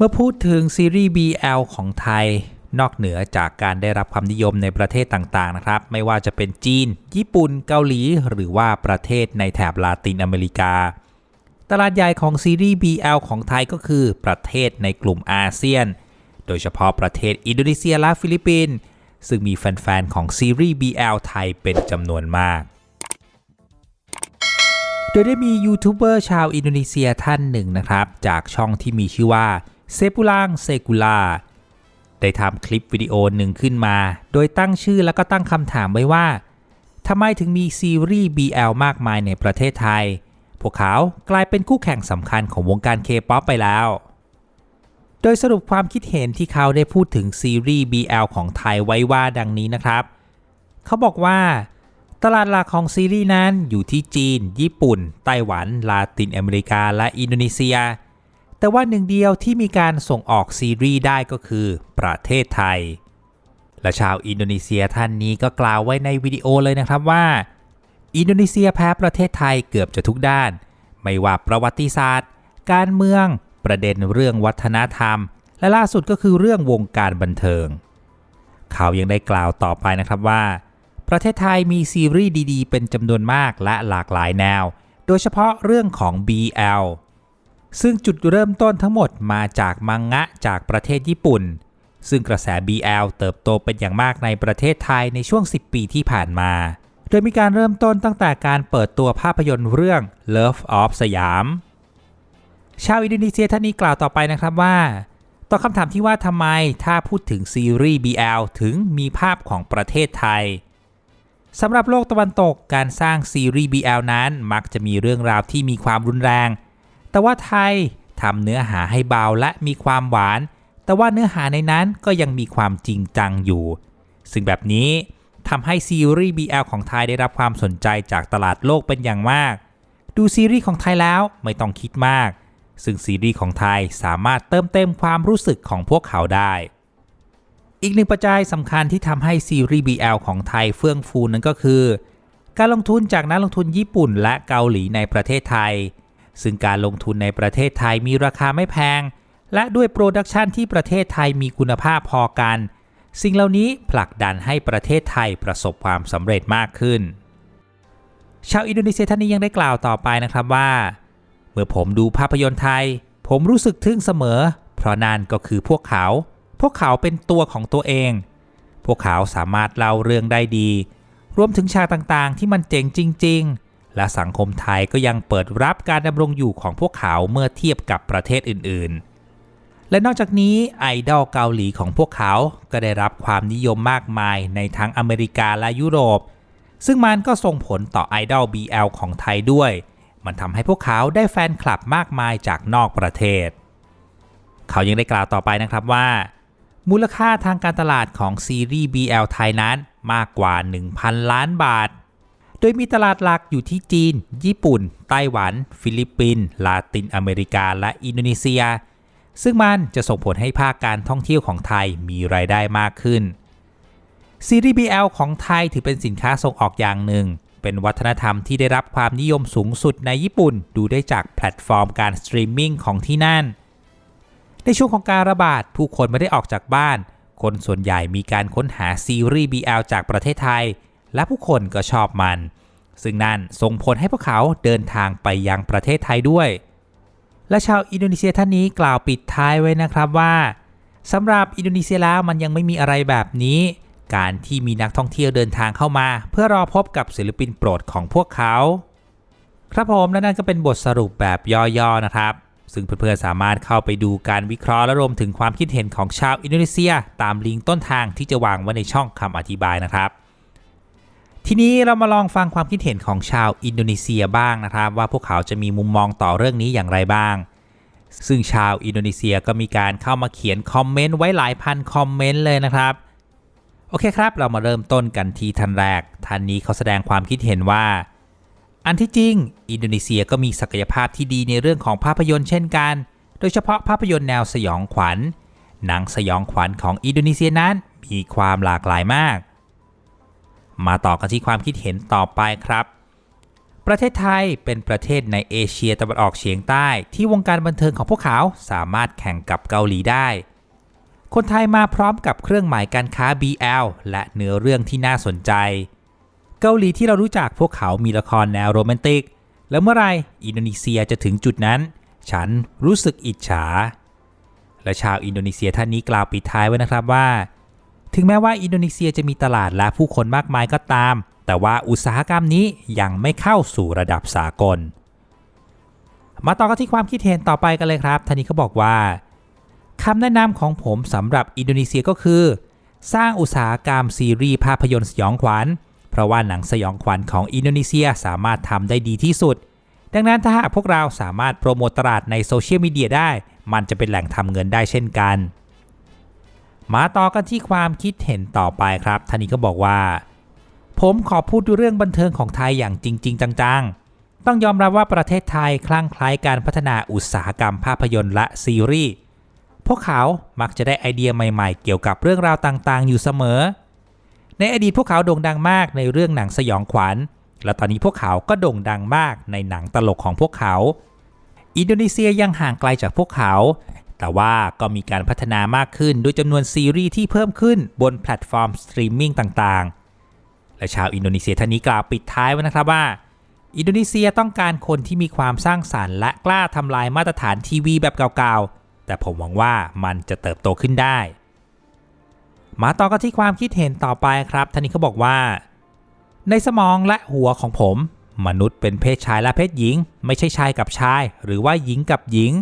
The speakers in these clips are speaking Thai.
เมื่อพูดถึงซีรีส์ BL ของไทย นอกเหนือจากการได้รับความนิยมในประเทศต่างๆนะครับ ไม่ว่าจะเป็นจีน ญี่ปุ่น เกาหลี หรือว่าประเทศในแถบลาตินอเมริกา ตลาดใหญ่ของซีรีส์ BL ของไทยก็คือประเทศในกลุ่มอาเซียน โดยเฉพาะประเทศอินโดนีเซียและฟิลิปปินส์ซึ่งมีแฟนๆของซีรีส์ BL ไทยเป็นจำนวนมากโดยได้มียูทูบเบอร์ชาวอินโดนีเซียท่านหนึ่งนะครับ จากช่องที่มีชื่อว่า เซปูลังเซกุลาได้ทำคลิปวิดีโอหนึ่งขึ้นมา โดยตั้งชื่อแล้วก็ตั้งคำถามไว้ว่าทำไมถึงมีซีรีส์ BL มากมายในประเทศไทย พวกเขากลายเป็นคู่แข่งสำคัญของวงการเคป๊อปไปแล้ว โดยสรุปความคิดเห็นที่เขาได้พูดถึงซีรีส์ BL ของไทยไว้ว่าดังนี้นะครับ เขาบอกว่าตลาดหลักของซีรีส์นั้นอยู่ที่จีน ญี่ปุ่น ไต้หวัน ลาตินอเมริกา และอินโดนีเซีย แต่ว่าหนึ่งเดียวที่มีการส่งออกซีรีส์ได้ก็คือประเทศไทย และชาวอินโดนีเซียท่านนี้ก็กล่าวไว้ในวิดีโอเลยนะครับว่า อินโดนีเซียแพ้ประเทศไทยเกือบจะทุกด้าน ไม่ว่าประวัติศาสตร์ การเมือง ประเด็นเรื่องวัฒนธรรม และล่าสุดก็คือเรื่องวงการบันเทิง เขายังได้กล่าวต่อไปนะครับว่า ประเทศไทยมีซีรีส์ดีๆ เป็นจำนวนมากและหลากหลายแนว โดยเฉพาะเรื่องของ BL ซึ่งจุดเริ่มต้นทั้งหมดมาจากมังงะจากประเทศญี่ปุ่น ซึ่งกระแส BL เติบโตเป็นอย่างมากในประเทศไทยในช่วง 10 ปีที่ผ่านมา โดยมีการเริ่มต้นตั้งแต่การเปิดตัวภาพยนตร์เรื่อง Love of สยาม ชาวอินโดนีเซียท่านนี้กล่าวต่อไปนะครับว่าต่อคำถามที่ว่าทำไมถ้าพูดถึงซีรีส์ BL ถึงมีภาพของประเทศไทยสำหรับโลกตะวันตกการสร้างซีรีส์ BL นั้น มักจะมีเรื่องราวที่มีความรุนแรง แต่ว่าไทยทำเนื้อหาให้เบาและมีความหวาน แต่ว่าเนื้อหาในนั้นก็ยังมีความจริงจังอยู่ ซึ่งแบบนี้ทำให้ซีรีส์ BL ของไทยได้รับความสนใจจากตลาดโลกเป็นอย่างมาก ดูซีรีส์ของไทยแล้วไม่ต้องคิดมาก ซึ่งซีรีส์ของไทยสามารถเติมเต็มความรู้สึกของพวกเขาได้ อีกหนึ่งปัจจัยสำคัญที่ทำให้ซีรีส์ BL ของไทยเฟื่องฟูนั้นก็คือ การลงทุนจากนักลงทุนญี่ปุ่นและเกาหลีในประเทศไทย ซึ่งการลงทุนในประเทศไทยมีราคาไม่แพง และด้วยโปรดักชันที่ประเทศไทยมีคุณภาพพอกัน สิ่งเหล่านี้ผลักดันให้ประเทศไทยประสบความสำเร็จมากขึ้น ชาวอินโดนีเซียท่านนี้ยังได้กล่าวต่อไปนะครับว่า เมื่อผมดูภาพยนตร์ไทย ผมรู้สึกทึ่งเสมอ เพราะนั่นก็คือพวกเขา พวกเขาเป็นตัวของตัวเอง พวกเขาสามารถเล่าเรื่องได้ดี รวมถึงฉากต่างๆ ที่มันเจ๋งจริง ๆ และสังคมไทยก็ยังเปิดรับการดำรงอยู่ของพวกเขาเมื่อเทียบกับประเทศอื่นๆ และนอกจากนี้ไอดอลเกาหลีของพวกเขาก็ได้รับความนิยมมากมายในทั้งอเมริกาและยุโรป ซึ่งมันก็ส่งผลต่อไอดอล BL ของไทยด้วย มันทำให้พวกเขาได้แฟนคลับมากมายจากนอกประเทศ เขายังได้กล่าวต่อไปนะครับว่ามูลค่าทางการตลาดของซีรีส์ BL ไทยนั้นมากกว่า 1,000 ล้านบาท โดยมีตลาดหลักอยู่ที่จีน ญี่ปุ่น ไต้หวัน ฟิลิปปินส์ ลาตินอเมริกา และอินโดนีเซีย ซึ่งมันจะส่งผลให้ภาคการท่องเที่ยวของไทยมีรายได้มากขึ้น ซีรีส์ BL ของไทยถือเป็นสินค้าส่งออกอย่างหนึ่ง เป็นวัฒนธรรมที่ได้รับความนิยมสูงสุดในญี่ปุ่น ดูได้จากแพลตฟอร์มการสตรีมมิ่งของที่นั่น ในช่วงของการระบาดผู้คนไม่ได้ออกจากบ้าน คนส่วนใหญ่มีการค้นหาซีรีส์ BL จากประเทศไทย และผู้คนก็ชอบมัน ซึ่งนั่นส่งผลให้พวกเขาเดินทางไปยังประเทศไทยด้วย และชาวอินโดนีเซียท่านนี้กล่าวปิดท้ายไว้นะครับว่าสำหรับอินโดนีเซียแล้วมันยังไม่มีอะไรแบบนี้ การที่มีนักท่องเที่ยวเดินทางเข้ามา เพื่อรอพบกับศิลปินโปรดของพวกเขา ครับผมและนั่นก็เป็นบทสรุปแบบย่อๆนะครับ ซึ่งเพื่อนๆสามารถเข้าไปดูการวิเคราะห์และรวมถึงความคิดเห็นของชาวอินโดนีเซีย ตามลิงก์ต้นทางที่จะวางไว้ในช่องคำอธิบายนะครับ ทีนี้เรามาลองฟังความคิดเห็นของชาวอินโดนีเซียบ้างนะครับ ว่าพวกเขาจะมีมุมมองต่อเรื่องนี้อย่างไรบ้าง ซึ่งชาวอินโดนีเซียก็มีการเข้ามาเขียนคอมเมนต์ไว้หลายพันคอมเมนต์เลยนะครับ โอเคครับ เรามาเริ่มต้นกันที่ท่านแรกท่านนี้เขาแสดงความคิดเห็นว่า อันที่จริง อินโดนีเซียก็มีศักยภาพที่ดีในเรื่องของภาพยนตร์เช่นกัน โดยเฉพาะภาพยนตร์แนวสยองขวัญ หนังสยองขวัญของอินโดนีเซียนั้นมีความหลากหลายมาก มาต่อกันที่ความคิดเห็นต่อไปครับ ประเทศไทยเป็นประเทศในเอเชียตะวันออกเฉียงใต้ ที่วงการบันเทิงของพวกเขาสามารถแข่งกับเกาหลีได้ คนไทยมาพร้อมกับเครื่องหมายการค้า BL และเนื้อเรื่องที่น่าสนใจ เกาหลีที่เรารู้จักพวกเขามีละครแนวโรแมนติก แล้วเมื่อไรอินโดนีเซียจะถึงจุดนั้น ฉันรู้สึกอิจฉาและชาวอินโดนีเซียท่านนี้กล่าวปิดท้ายไว้นะครับว่า ถึงแม้ว่าอินโดนีเซียจะมีตลาดและผู้คนมากมายก็ตาม แต่ว่าอุตสาหกรรมนี้ยังไม่เข้าสู่ระดับสากล มาต่อกันที่ความคิดเห็นต่อไปกันเลยครับท่านนี้เขาบอกว่าคำแนะนำของผมสำหรับอินโดนีเซียก็คือ สร้างอุตสาหกรรมซีรีส์ภาพยนตร์สยองขวัญ เพราะว่าหนังสยองขวัญของอินโดนีเซียสามารถทำได้ดีที่สุด ดังนั้นถ้าหากพวกเราสามารถโปรโมตตลาดในโซเชียลมีเดียได้ มันจะเป็นแหล่งทำเงินได้เช่นกัน มาต่อกันที่ความคิดเห็นต่อไปครับท่านนี้ก็บอกว่า ผมขอพูดเรื่องบันเทิงของไทยอย่างจริง ๆ จังๆ ต้องยอมรับว่าประเทศไทยคลั่งไคล้การพัฒนาอุตสาหกรรมภาพยนตร์และซีรีส์ พวกเขามักจะได้ไอเดียใหม่ๆ เกี่ยวกับเรื่องราวต่างๆ อยู่เสมอ ในอดีตพวกเขาโด่งดังมากในเรื่องหนังสยองขวัญ และตอนนี้พวกเขาก็โด่งดังมากในหนังตลกของพวกเขา อินโดนีเซียยังห่างไกลจากพวกเขา แต่ว่าก็มีการพัฒนามากขึ้นด้วยจำนวนซีรีส์ที่เพิ่มขึ้นบนแพลตฟอร์มสตรีมมิ่งต่างๆ และชาวอินโดนีเซียท่านนี้กล่าวปิดท้ายไว้นะครับว่า อินโดนีเซียต้องการคนที่มีความสร้างสารรค์และกล้าทำลายมาตรฐานทีวีแบบเก่าๆ แต่ผมหวังว่ามันจะเติบโตขึ้นได้ มาต่อกันที่ความคิดเห็นต่อไปครับท่านนี้เขาบอกว่า ในสมองและหัวของผม มนุษย์เป็นเพศชายและเพศหญิง ไม่ใช่ชายกับชาย หรือว่าหญิงกับหญิง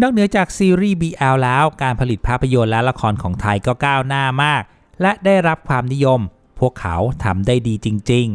นอกเหนือจากซีรีส์ BL แล้วการผลิตภาพยนตร์และละครของไทยก็ก้าวหน้ามาก และได้รับความนิยม พวกเขาทำได้ดีจริง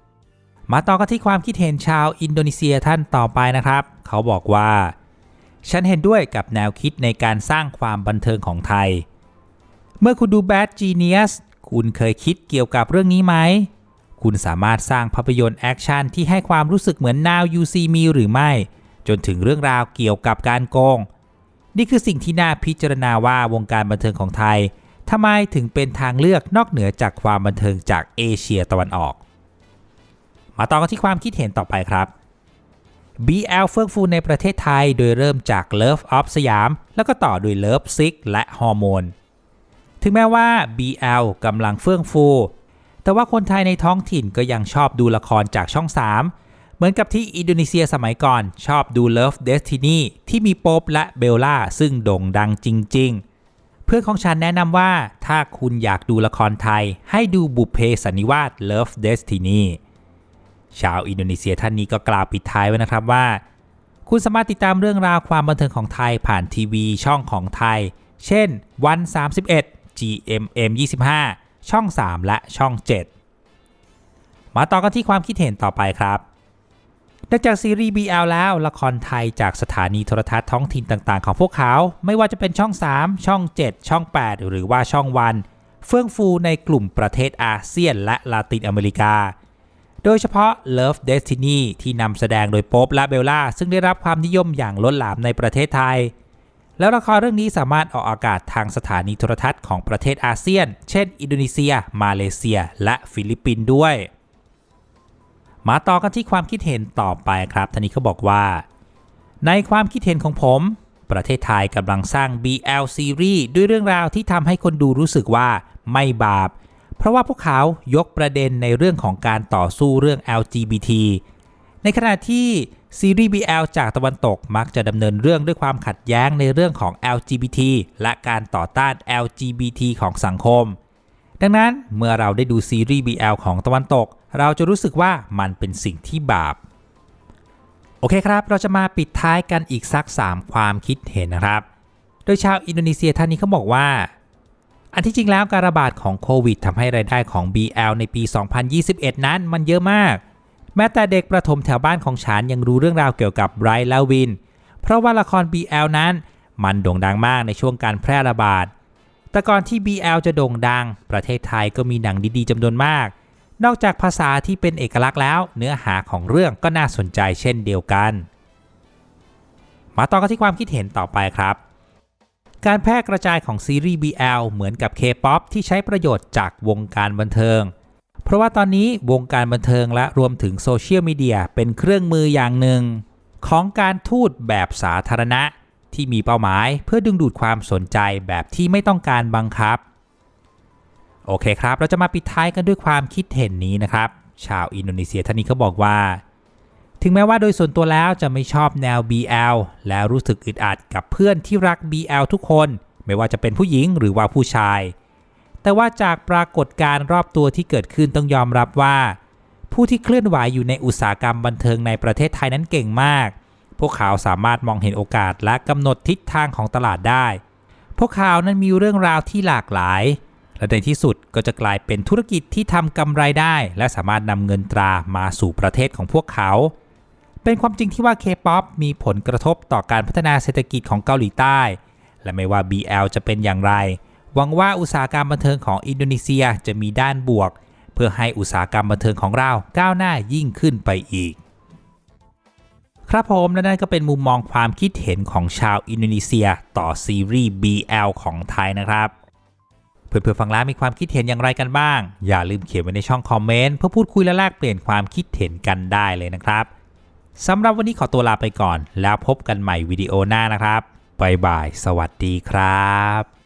ๆ มาต่อกันที่ความคิดเห็นชาวอินโดนีเซียท่านต่อไปนะครับ เขาบอกว่า ฉันเห็นด้วยกับแนวคิดในการสร้างความบันเทิงของไทย เมื่อคุณดู Bad Genius คุณเคยคิดเกี่ยวกับเรื่องนี้ไหม คุณสามารถสร้างภาพยนตร์แอคชั่นที่ให้ความรู้สึกเหมือน Now You See Me หรือไม่ จนถึงเรื่องราวเกี่ยวกับการโกง นี่คือสิ่งที่น่าพิจารณาว่าวงการบันเทิงของไทยทำไมถึงเป็นทางเลือกนอกเหนือจากความบันเทิงจากเอเชียตะวันออก มาต่อกันที่ความคิดเห็นต่อไปครับ BL เฟื่องฟูในประเทศไทยโดยเริ่มจาก Love of สยาม แล้วก็ต่อด้วย Love Sick และฮอร์โมนถึงแม้ว่า BL กำลังเฟื่องฟู แต่ว่าคนไทยในท้องถิ่นก็ยังชอบดูละครจากช่อง 3 เหมือนกับที่อินโดนีเซียสมัยก่อน ชอบดู Love Destiny ที่มีโป๊ปและเบลล่าซึ่งโด่งดังจริง ๆ เพื่อนของฉันแนะนำว่าถ้าคุณอยากดูละครไทย ให้ดูบุพเพสันนิวาส Love Destiny ชาวอินโดนีเซียท่านนี้ก็กล่าวปิดท้ายไว้นะครับว่า คุณสามารถติดตามเรื่องราวความบันเทิงของไทยผ่านทีวีช่องของไทย เช่น วัน 31 GMM 25 ช่อง 3 และช่อง 7 มาต่อกันที่ความคิดเห็นต่อไปครับ นอกจากซีรีส์ BL แล้ว ละครไทยจากสถานีโทรทัศน์ท้องถิ่นต่างๆ ของพวกเขา ไม่ว่าจะเป็นช่อง 3 ช่อง 7 ช่อง 8 หรือว่าช่องวัน เฟื่องฟูในกลุ่มประเทศอาเซียนและลาตินอเมริกา โดยเฉพาะ Love Destiny ที่นำแสดงโดยโป๊ปและเบลล่า ซึ่งได้รับความนิยมอย่างล้นหลามในประเทศไทย แล้วละครเรื่องนี้สามารถออกอากาศทางสถานีโทรทัศน์ของประเทศอาเซียน เช่น อินโดนีเซีย มาเลเซีย และฟิลิปปินส์ด้วย มาต่อกันที่ความคิดเห็นต่อไปครับท่านนี้เขาบอกว่า ในความคิดเห็นของผม ประเทศไทยกำลังสร้าง BL ซีรีส์ด้วยเรื่องราวที่ทำให้คนดูรู้สึกว่าไม่บาป เพราะว่าพวกเขายกประเด็นในเรื่องของการต่อสู้เรื่อง LGBT ในขณะที่ซีรีส์ BL จากตะวันตกมักจะดำเนินเรื่องด้วยความขัดแย้งในเรื่องของ LGBT และการต่อต้าน LGBT ของสังคม ดังนั้นเมื่อเราได้ดูซีรีส์ BL ของตะวันตก เราจะรู้สึกว่ามันเป็นสิ่งที่บาป โอเคครับ เราจะมาปิดท้ายกันอีกสัก 3 ความคิดเห็นนะครับ โดยชาวอินโดนีเซียท่านนี้เขาบอกว่า อันที่จริงแล้วการระบาดของโควิดทำให้รายได้ของ BL ในปี 2021 นั้นมันเยอะมาก แม้แต่เด็กประถมแถวบ้านของฉันยังรู้เรื่องราวเกี่ยวกับไบรท์และวิน เพราะว่าละคร BL นั้น มันโด่งดังมากในช่วงการแพร่ระบาด แต่ก่อนที่ BL จะโด่งดัง ประเทศไทยก็มีหนังดีๆจำนวนมาก นอกจากภาษาที่เป็นเอกลักษณ์แล้ว เนื้อหาของเรื่องก็น่าสนใจเช่นเดียวกัน มาต่อกันที่ความคิดเห็นต่อไปครับ การแพร่กระจายของซีรีส์ BL เหมือนกับ K-POP ที่ใช้ประโยชน์จากวงการบันเทิง เพราะราะว่าตอนนี้วงการบันเทิงและรวมถึงโซเชียลมีเดียเป็นเครื่องมืออย่างหนึ่ง ของการทูตแบบสาธารณะ ที่มีเป้าหมายเพื่อดึงดูดความสนใจแบบที่ไม่ต้องการบังคับ โอเคครับ เราจะมาปิดท้ายกันด้วยความคิดเห็นนี้นะครับ ชาวอินโดนีเซียท่านนี้เขาบอกว่า ถึงแม้ว่าโดยส่วนตัวแล้วจะไม่ชอบแนว BL แล้วรู้สึกอึดอัดกับเพื่อนที่รัก BL ทุกคน ไม่ว่าจะเป็นผู้หญิงหรือว่าผู้ชาย แต่ว่าจากปรากฏการณ์รอบตัวที่เกิดขึ้นต้องยอมรับว่า ผู้ที่เคลื่อนไหวอยู่ในอุตสาหกรรมบันเทิงในประเทศไทยนั้นเก่งมาก พวกเขาสามารถมองเห็นโอกาสและกำหนดทิศทางของตลาดได้ พวกเขานั้นมีเรื่องราวที่หลากหลาย และในที่สุดก็จะกลายเป็นธุรกิจที่ทำกำไรได้ และสามารถนำเงินตรามาสู่ประเทศของพวกเขา เป็นความจริงที่ว่า K-POP มีผลกระทบต่อการพัฒนาเศรษฐกิจของเกาหลีใต้ และไม่ว่า BL จะเป็นอย่างไร หวังว่าอุตสาหกรรมบันเทิงของอินโดนีเซียจะมีด้านบวก เพื่อให้อุตสาหกรรมบันเทิงของเราก้าวหน้ายิ่งขึ้นไปอีก ครับผมและนั่นก็เป็นมุมมองความคิดเห็นของชาวอินโดนีเซียต่อซีรีส์ BL ของไทยนะครับ เพื่อนๆฟังแล้วมีความคิดเห็นอย่างไรกันบ้าง อย่าลืมเขียนไว้ในช่องคอมเมนต์เพื่อพูดคุยและแลกเปลี่ยนความคิดเห็นกันได้เลยนะครับสำหรับวันนี้ขอตัวลาไปก่อน แล้วพบกันใหม่วิดีโอหน้านะครับบายบาย สวัสดีครับ